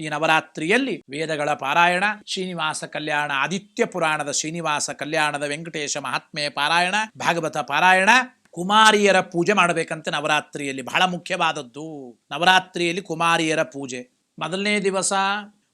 ಈ ನವರಾತ್ರಿಯಲ್ಲಿ ವೇದಗಳ ಪಾರಾಯಣ, ಶ್ರೀನಿವಾಸ ಕಲ್ಯಾಣ, ಆದಿತ್ಯ ಪುರಾಣದ ಶ್ರೀನಿವಾಸ ಕಲ್ಯಾಣದ ವೆಂಕಟೇಶ ಮಹಾತ್ಮೆ ಪಾರಾಯಣ, ಭಾಗವತ ಪಾರಾಯಣ, ಕುಮಾರಿಯರ ಪೂಜೆ ಮಾಡಬೇಕಂತೆ ನವರಾತ್ರಿಯಲ್ಲಿ ಬಹಳ ಮುಖ್ಯವಾದದ್ದು. ನವರಾತ್ರಿಯಲ್ಲಿ ಕುಮಾರಿಯರ ಪೂಜೆ. ಮೊದಲನೇ ದಿವಸ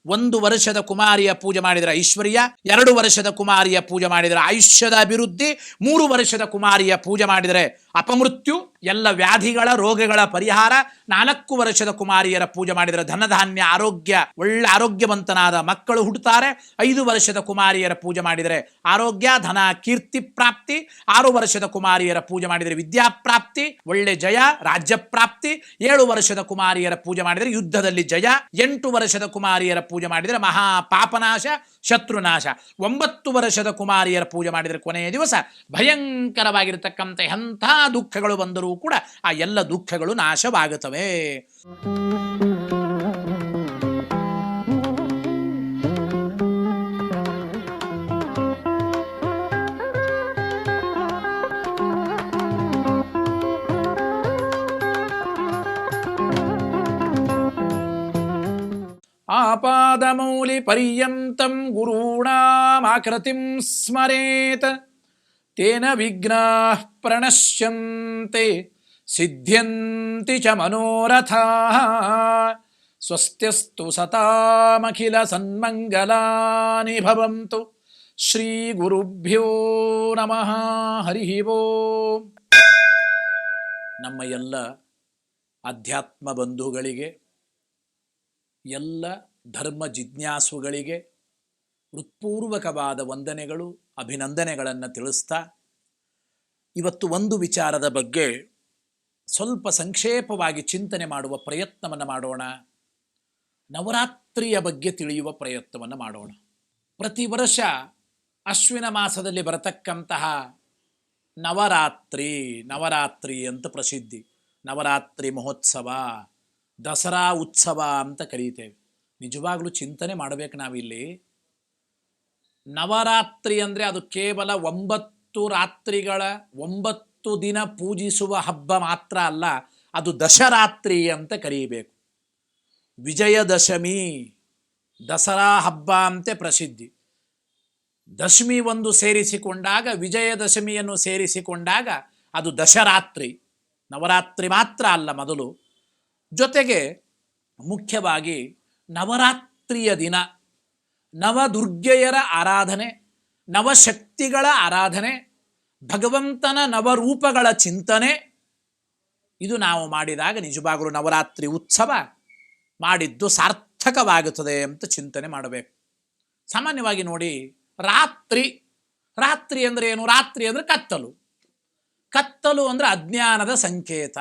ಒಂದು ವರ್ಷದ ಕುಮಾರಿಯ ಪೂಜೆ ಮಾಡಿದರೆ ಐಶ್ವರ್ಯ, ಎರಡು ವರ್ಷದ ಕುಮಾರಿಯ ಪೂಜೆ ಮಾಡಿದರೆ ಆಯುಷ್ಯದ ಅಭಿವೃದ್ಧಿ, ಮೂರು ವರ್ಷದ ಕುಮಾರಿಯ ಪೂಜೆ ಮಾಡಿದರೆ ಅಪಮೃತ್ಯು ಎಲ್ಲ ವ್ಯಾಧಿಗಳ ರೋಗಗಳ ಪರಿಹಾರ. ನಾಲ್ಕು ವರ್ಷದ ಕುಮಾರಿಯರ ಪೂಜೆ ಮಾಡಿದರೆ ಧನಧಾನ್ಯ, ಆರೋಗ್ಯ, ಒಳ್ಳೆ ಆರೋಗ್ಯವಂತನಾದ ಮಕ್ಕಳು ಹುಟ್ಟುತ್ತಾರೆ ಐದು ವರ್ಷದ ಕುಮಾರಿಯರ ಪೂಜೆ ಮಾಡಿದರೆ ಆರೋಗ್ಯ, ಧನ, ಕೀರ್ತಿ, ಪ್ರಾಪ್ತಿ. ಆರು ವರ್ಷದ ಕುಮಾರಿಯರ ಪೂಜೆ ಮಾಡಿದರೆ ವಿದ್ಯಾಪ್ರಾಪ್ತಿ ಒಳ್ಳೆ ಜಯ, ರಾಜ್ಯ ಪ್ರಾಪ್ತಿ. ಏಳು ವರ್ಷದ ಕುಮಾರಿಯರ ಪೂಜೆ ಮಾಡಿದರೆ ಯುದ್ಧದಲ್ಲಿ ಜಯ. ಎಂಟು ವರ್ಷದ ಕುಮಾರಿಯರ ಪೂಜೆ ಮಾಡಿದರೆ ಮಹಾ ಪಾಪನಾಶ ಶತ್ರುನಾಶ. ಒಂಬತ್ತು ವರ್ಷದ ಕುಮಾರಿಯರ ಪೂಜೆ ಮಾಡಿದರೆ ಕೊನೆಯ ದಿವಸ. ಭಯಂಕರವಾಗಿರತಕ್ಕಂಥ ಎಂಥ ದುಃಖಗಳು ಬಂದರೂ ಕೂಡ ಆ ಎಲ್ಲ ದುಃಖಗಳು ನಾಶವಾಗುತ್ತವೆ. ಆಪಾದಮೌಲಿ ಪರ್ಯಂತಂ ಗುರುಣಾಮಾಕೃತಿಂ ಸ್ಮರೇತ್. ತೇನ ವಿಘ್ನಾ ಪ್ರಣಶ್ಯಂತೆ, ಸಿದ್ಧ್ಯಂತಿ ಚ ಮನೋರಥಾ, ಸ್ವಸ್ತ್ಯಸ್ತು ಸತಾಮಖಿಲ ಸನ್ಮಂಗಲಾನಿ ಭವಂತು ಶ್ರೀ ಗುರುಭ್ಯೋ ನಮಃ, ಹರಿ ಓಂ. ನಮ್ಮ ಎಲ್ಲ ಅಧ್ಯಾತ್ಮ ಬಂಧುಗಳಿಗೆ, ಎಲ್ಲ ಧರ್ಮ ಜಿಜ್ಞಾಸುಗಳಿಗೆ ಹೃತ್ಪೂರ್ವಕವಾದ ವಂದನೆಗಳು ಅಭಿನಂದನೆಗಳನ್ನು ತಿಳಿಸ್ತಾ, ಇವತ್ತು ಒಂದು ವಿಚಾರದ ಬಗ್ಗೆ ಸ್ವಲ್ಪ ಸಂಕ್ಷೇಪವಾಗಿ ಚಿಂತನೆ ಮಾಡುವ ಪ್ರಯತ್ನವನ್ನು ಮಾಡೋಣ. ನವರಾತ್ರಿಯ ಬಗ್ಗೆ ತಿಳಿಯುವ ಪ್ರಯತ್ನವನ್ನು ಮಾಡೋಣ. ಪ್ರತಿ ವರ್ಷ ಅಶ್ವಿನ ಮಾಸದಲ್ಲಿ ಬರತಕ್ಕಂತಹ ನವರಾತ್ರಿ ನವರಾತ್ರಿ ಅಂತ ಪ್ರಸಿದ್ಧಿ. ನವರಾತ್ರಿ ಮಹೋತ್ಸವ, ದಸರಾ ಉತ್ಸವ ಅಂತ ಕರೀತೇವೆ. ನಿಜವಾಗ್ಲೂ ಚಿಂತನೆ ಮಾಡಬೇಕು ನಾವಿಲ್ಲಿ. ನವರಾತ್ರಿ ಅಂದರೆ ಅದು ಕೇವಲ ಒಂಬತ್ತು ರಾತ್ರಿಗಳ ಒಂಬತ್ತು ದಿನ ಪೂಜಿಸುವ ಹಬ್ಬ ಮಾತ್ರ ಅಲ್ಲ, ಅದು ದಶರಾತ್ರಿ ಅಂತ ಕರೀಬೇಕು. ವಿಜಯದಶಮಿ, ದಸರಾ ಹಬ್ಬ ಅಂತೆ ಪ್ರಸಿದ್ಧಿ. ದಶಮಿ ಒಂದು ಸೇರಿಸಿಕೊಂಡಾಗ, ವಿಜಯದಶಮಿಯನ್ನು ಸೇರಿಸಿಕೊಂಡಾಗ ಅದು ದಶರಾತ್ರಿ. ನವರಾತ್ರಿ ಮಾತ್ರ ಅಲ್ಲ ಮೊದಲು. ಜೊತೆಗೆ ಮುಖ್ಯವಾಗಿ ನವರಾತ್ರಿಯ ದಿನ ನವದುರ್ಗೆಯರ ಆರಾಧನೆ, ನವಶಕ್ತಿಗಳ ಆರಾಧನೆ, ಭಗವಂತನ ನವರೂಪಗಳ ಚಿಂತನೆ. ಇದು ನಾವು ಮಾಡಿದಾಗ ನಿಜವಾಗಲೂ ನವರಾತ್ರಿ ಉತ್ಸವ ಮಾಡಿದ್ದು ಸಾರ್ಥಕವಾಗುತ್ತದೆ ಅಂತ ಚಿಂತನೆ ಮಾಡಬೇಕು. ಸಾಮಾನ್ಯವಾಗಿ ನೋಡಿ, ರಾತ್ರಿ ರಾತ್ರಿ ಅಂದರೆ ಏನು? ರಾತ್ರಿ ಅಂದರೆ ಕತ್ತಲು. ಕತ್ತಲು ಅಂದರೆ ಅಜ್ಞಾನದ ಸಂಕೇತ.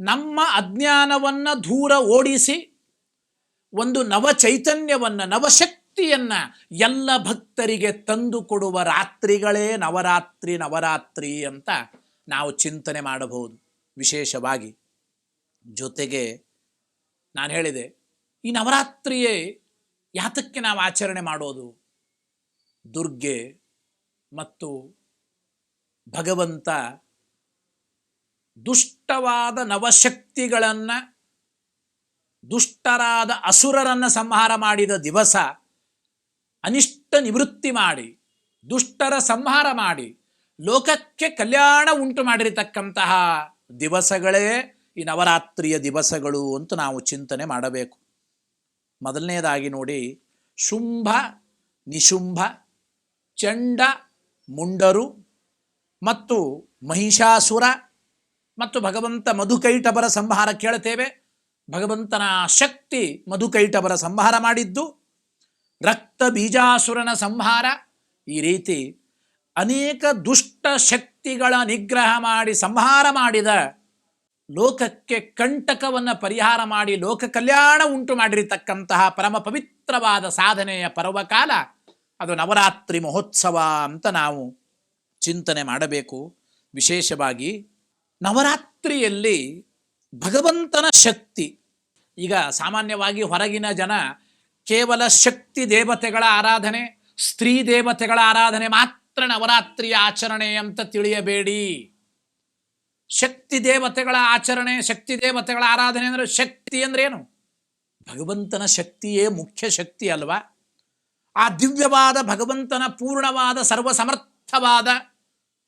ನಮ್ಮ ಅಜ್ಞಾನವನ್ನು ದೂರ ಓಡಿಸಿ ಒಂದು ನವ ಚೈತನ್ಯವನ್ನು ನವಶಕ್ತಿಯನ್ನು ಎಲ್ಲ ಭಕ್ತರಿಗೆ ತಂದು ಕೊಡುವ ರಾತ್ರಿಗಳೇ ನವರಾತ್ರಿ ನವರಾತ್ರಿ ಅಂತ ನಾವು ಚಿಂತನೆ ಮಾಡಬಹುದು. ವಿಶೇಷವಾಗಿ ಜೊತೆಗೆ ನಾನು ಹೇಳಿದೆ, ಈ ನವರಾತ್ರಿಯೇ ಯಾತಕ್ಕೆ ನಾವು ಆಚರಣೆ ಮಾಡೋದು? ದುರ್ಗೆ ಮತ್ತು ಭಗವಂತ ದುಷ್ಟವಾದ ನವಶಕ್ತಿಗಳನ್ನು ದುಷ್ಟರಾದ ಅಸುರರನ್ನು ಸಂಹಾರ ಮಾಡಿದ ದಿವಸ ಅನಿಷ್ಟ ನಿವೃತ್ತಿ ಮಾಡಿ, ದುಷ್ಟರ ಸಂಹಾರ ಮಾಡಿ, ಲೋಕಕ್ಕೆ ಕಲ್ಯಾಣ ಉಂಟು ಮಾಡಿರತಕ್ಕಂತಹ ದಿವಸಗಳೇ ಈ ನವರಾತ್ರಿಯ ದಿವಸಗಳು ಅಂತ ನಾವು ಚಿಂತನೆ ಮಾಡಬೇಕು. ಮೊದಲನೇದಾಗಿ ನೋಡಿ, ಶುಂಭ, ನಿಶುಂಭ, ಚಂಡ, ಮುಂಡರು ಮತ್ತು ಮಹಿಷಾಸುರ ಮತ್ತು ಭಗವಂತ ಮಧುಕೈಟಬರ ಸಂಹಾರ ಕೇಳ್ತೇವೆ. ಭಗವಂತನ ಶಕ್ತಿ ಮಧುಕೈಟವರ ಸಂಹಾರ ಮಾಡಿದ್ದು, ರಕ್ತ ಬೀಜಾಸುರನ ಸಂಹಾರ. ಈ ರೀತಿ ಅನೇಕ ದುಷ್ಟ ಶಕ್ತಿಗಳ ನಿಗ್ರಹ ಮಾಡಿ ಸಂಹಾರ ಮಾಡಿದ ಲೋಕಕ್ಕೆ ಕಂಟಕವನ್ನು ಪರಿಹಾರ ಮಾಡಿ ಲೋಕ ಕಲ್ಯಾಣ ಉಂಟು ಮಾಡಿರತಕ್ಕಂತಹ ಪರಮ ಪವಿತ್ರವಾದ ಸಾಧನೆಯ ಪರ್ವಕಾಲ. ಅದು ನವರಾತ್ರಿ ಮಹೋತ್ಸವ ಅಂತ ನಾವು ಚಿಂತನೆ ಮಾಡಬೇಕು. ವಿಶೇಷವಾಗಿ ನವರಾತ್ರಿಯಲ್ಲಿ ಭಗವಂತನ ಶಕ್ತಿ ಈಗ ಸಾಮಾನ್ಯವಾಗಿ ಹೊರಗಿನ ಜನ ಕೇವಲ ಶಕ್ತಿ ದೇವತೆಗಳ ಆರಾಧನೆ, ಸ್ತ್ರೀ ದೇವತೆಗಳ ಆರಾಧನೆ ಮಾತ್ರ ನವರಾತ್ರಿಯ ಆಚರಣೆ ಅಂತ ತಿಳಿಯಬೇಡಿ. ಶಕ್ತಿ ದೇವತೆಗಳ ಆಚರಣೆ, ಶಕ್ತಿ ದೇವತೆಗಳ ಆರಾಧನೆ ಅಂದರೆ ಶಕ್ತಿ ಅಂದ್ರೆ ಏನು? ಭಗವಂತನ ಶಕ್ತಿಯೇ ಮುಖ್ಯ ಶಕ್ತಿ ಅಲ್ವಾ? ಆ ದಿವ್ಯವಾದ ಭಗವಂತನ ಪೂರ್ಣವಾದ ಸರ್ವಸಮರ್ಥವಾದ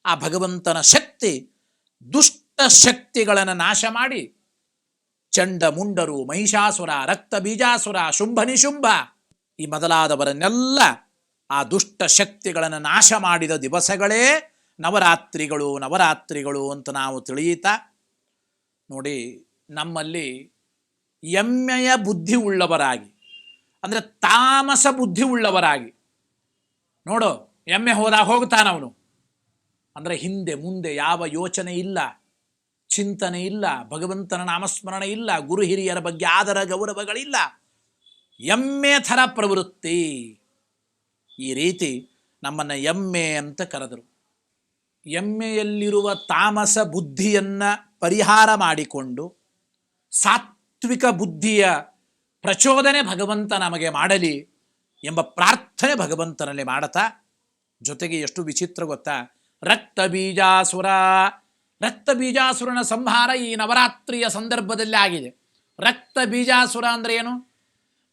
ಆ ಭಗವಂತನ ಶಕ್ತಿ ದುಷ್ಟ ಶಕ್ತಿಗಳನ್ನು ನಾಶ ಮಾಡಿ ಚಂಡ ಮುಂಡರು ಮಹಿಷಾಸುರ, ರಕ್ತ ಬೀಜಾಸುರ, ಶುಂಭ ನಿಶುಂಭ ಈ ಮೊದಲಾದವರನ್ನೆಲ್ಲ ಆ ದುಷ್ಟ ಶಕ್ತಿಗಳನ್ನು ನಾಶ ಮಾಡಿದ ದಿವಸಗಳೇ ನವರಾತ್ರಿಗಳು ನವರಾತ್ರಿಗಳು ಅಂತ ನಾವು ತಿಳಿಯುತ್ತಾ ನೋಡಿ, ನಮ್ಮಲ್ಲಿ ಎಮ್ಮೆಯ ಬುದ್ಧಿ ಉಳ್ಳವರಾಗಿ, ಅಂದರೆ ತಾಮಸ ಬುದ್ಧಿ ಉಳ್ಳವರಾಗಿ, ನೋಡು ಎಮ್ಮೆ ಹೋದಾಗ ಹೋಗ್ತಾನವನು. ಅಂದರೆ ಹಿಂದೆ ಮುಂದೆ ಯಾವ ಯೋಚನೆ ಇಲ್ಲ. ಚಿಂತನೆ ಇಲ್ಲ, ಭಗವಂತನ ನಾಮಸ್ಮರಣೆ ಇಲ್ಲ, ಗುರು ಹಿರಿಯರ ಬಗ್ಗೆ ಆದರ ಗೌರವಗಳಿಲ್ಲ. ಎಮ್ಮೆ ಥರ ಪ್ರವೃತ್ತಿ. ಈ ರೀತಿ ನಮ್ಮನ್ನು ಎಮ್ಮೆ ಅಂತ ಕರೆದರು. ಎಮ್ಮೆಯಲ್ಲಿರುವ ತಾಮಸ ಬುದ್ಧಿಯನ್ನು ಪರಿಹಾರ ಮಾಡಿಕೊಂಡು ಸಾತ್ವಿಕ ಬುದ್ಧಿಯ ಪ್ರಚೋದನೆ ಭಗವಂತ ನಮಗೆ ಮಾಡಲಿ ಎಂಬ ಪ್ರಾರ್ಥನೆ ಭಗವಂತನಲ್ಲಿ ಮಾಡತಾ, ಜೊತೆಗೆ ಎಷ್ಟು ವಿಚಿತ್ರ ಗೊತ್ತಾ, ರಕ್ತ ಬೀಜಾಸುರ ರಕ್ತ ಬೀಜಾಸುರನ ಸಂಹಾರ ಈ ನವರಾತ್ರಿಯ ಸಂದರ್ಭದಲ್ಲಿ ಆಗಿದೆ. ರಕ್ತ ಬೀಜಾಸುರ ಅಂದರೆ ಏನು?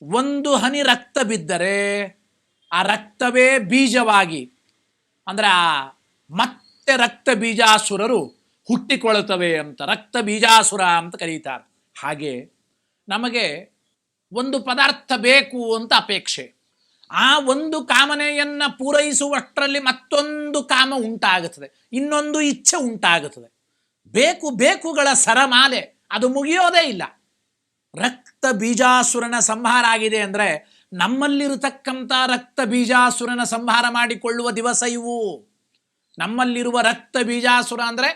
ಒಂದು ಹನಿ ರಕ್ತ ಬಿದ್ದರೆ ಆ ರಕ್ತವೇ ಬೀಜವಾಗಿ, ಅಂದರೆ ಆ ಮತ್ತೆ ರಕ್ತ ಬೀಜಾಸುರರು ಹುಟ್ಟಿಕೊಳ್ಳುತ್ತವೆ ಅಂತ, ರಕ್ತ ಬೀಜಾಸುರ ಅಂತ ಕರೀತಾರೆ. ಹಾಗೆ ನಮಗೆ ಒಂದು ಪದಾರ್ಥ ಬೇಕು ಅಂತ ಅಪೇಕ್ಷೆ. ಆ ಒಂದು ಕಾಮನೆಯನ್ನು ಪೂರೈಸುವಷ್ಟರಲ್ಲಿ ಮತ್ತೊಂದು ಕಾಮ ಉಂಟಾಗುತ್ತದೆ, ಇನ್ನೊಂದು ಇಚ್ಛೆ ಉಂಟಾಗುತ್ತದೆ. ಬೇಕು ಬೇಕುಗಳ ಸರಮಾಲೆ, ಅದು ಮುಗಿಯೋದೇ ಇಲ್ಲ. ರಕ್ತ ಬೀಜಾಸುರನ ಸಂಹಾರ ಆಗಿದೆ ಅಂದರೆ ನಮ್ಮಲ್ಲಿರತಕ್ಕಂಥ ರಕ್ತ ಬೀಜಾಸುರನ ಸಂಹಾರ ಮಾಡಿಕೊಳ್ಳುವ ದಿವಸ ಇವು. ನಮ್ಮಲ್ಲಿರುವ ರಕ್ತ ಬೀಜಾಸುರ ಅಂದರೆ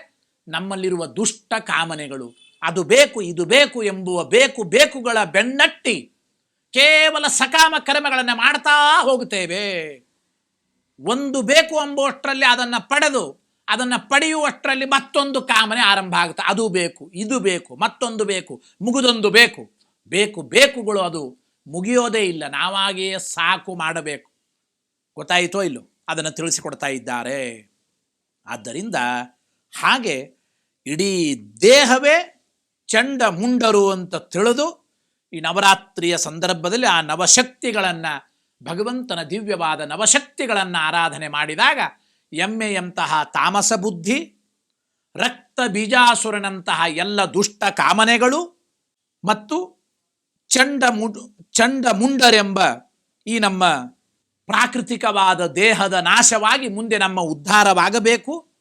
ನಮ್ಮಲ್ಲಿರುವ ದುಷ್ಟ ಕಾಮನೆಗಳು. ಅದು ಬೇಕು, ಇದು ಬೇಕು ಎಂಬುವ ಬೇಕು ಬೇಕುಗಳ ಬೆನ್ನಟ್ಟಿ ಕೇವಲ ಸಕಾಮ ಕರ್ಮಗಳನ್ನು ಮಾಡ್ತಾ ಹೋಗುತ್ತೇವೆ. ಒಂದು ಬೇಕು ಎಂಬುವಷ್ಟರಲ್ಲಿ ಅದನ್ನು ಪಡೆದು ಅದನ್ನು ಪಡೆಯುವಷ್ಟರಲ್ಲಿ ಮತ್ತೊಂದು ಕಾಮನೆ ಆರಂಭ ಆಗುತ್ತೆ. ಅದು ಬೇಕು, ಇದು ಬೇಕು, ಮತ್ತೊಂದು ಬೇಕು, ಮುಗಿದೊಂದು ಬೇಕು. ಬೇಕು, ಬೇಕುಗಳು ಅದು ಮುಗಿಯೋದೇ ಇಲ್ಲ. ನಾವಾಗಿಯೇ ಸಾಕು ಮಾಡಬೇಕು. ಗೊತ್ತಾಯಿತೋ ಇಲ್ಲೋ? ಅದನ್ನು ತಿಳಿಸಿಕೊಡ್ತಾ ಇದ್ದಾರೆ. ಆದ್ದರಿಂದ ಹಾಗೆ ಇಡೀ ದೇಹವೇ ಚಂಡ ಮುಂಡರು ಅಂತ ತಿಳಿದು ಈ ನವರಾತ್ರಿಯ ಸಂದರ್ಭದಲ್ಲಿ ಆ ನವಶಕ್ತಿಗಳನ್ನು ಭಗವಂತನ ದಿವ್ಯವಾದ ನವಶಕ್ತಿಗಳನ್ನು ಆರಾಧನೆ ಮಾಡಿದಾಗ ಎಮ್ಮೆಯಂತಹ ತಾಮಸ ಬುದ್ಧಿ ರಕ್ತ ಬೀಜಾಸುರನಂತಹ ಎಲ್ಲ ದುಷ್ಟ ಕಾಮನೆಗಳು ಮತ್ತು ಚಂಡ ಮುಡ್, ಚಂಡ ಮುಂಡರೆಂಬ ಈ ನಮ್ಮ ಪ್ರಾಕೃತಿಕವಾದ ದೇಹದ ನಾಶವಾಗಿ ಮುಂದೆ ನಮ್ಮ ಉದ್ಧಾರವಾಗಬೇಕು.